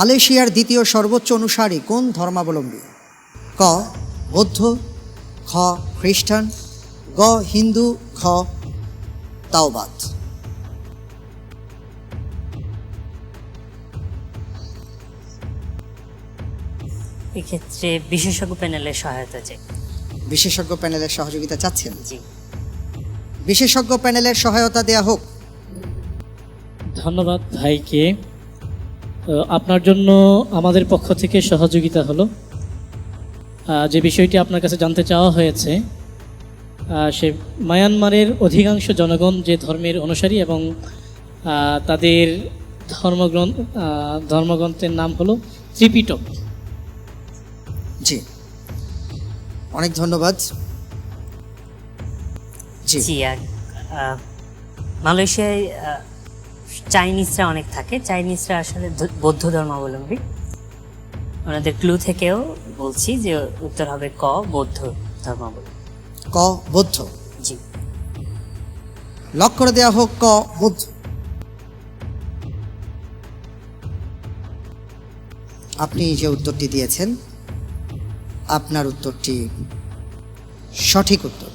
মালয়েশিয়ার দ্বিতীয় সর্বোচ্চ অনুসারী কোন ধর্মাবলম্বী? ক বৌদ্ধ খ খ্রিস্টান গ হিন্দু খ তাওবাদ এক্ষেত্রে বিশেষজ্ঞ প্যানেলের সহায়তা চাই। বিশেষজ্ঞ প্যানেলের সহযোগিতা চাচ্ছেন? জি। বিশেষজ্ঞ প্যানেলের সহায়তা দেয়া হোক। ধন্যবাদ ভাইকে। আপনার জন্য আমাদের পক্ষ থেকে সহযোগিতা হলো। যে বিষয়টি আপনার কাছে জানতে চাওয়া হয়েছে সে মায়ানমারের অধিকাংশ জনগণ যে ধর্মের অনুসারী এবং তাদের ধর্মগ্রন্থ ধর্মগ্রন্থের নাম হলো ত্রিপিটক। জি। অনেক ধন্যবাদ। জি। জি আর মালয়েশিয়ায় চাইনিজরা অনেক থাকে। চাইনিজরা আসলে বৌদ্ধ ধর্মাবলম্বী। ওনাদের ক্লু থেকেও বলছি যে উত্তর হবে ক বৌদ্ধ ধর্মাবলম্বী। ক বৌদ্ধ? জি। লক করে দেয়া হোক ক বৌদ্ধ। আপনি যে উত্তরটি দিয়েছেন আপনার উত্তরটি সঠিক উত্তর।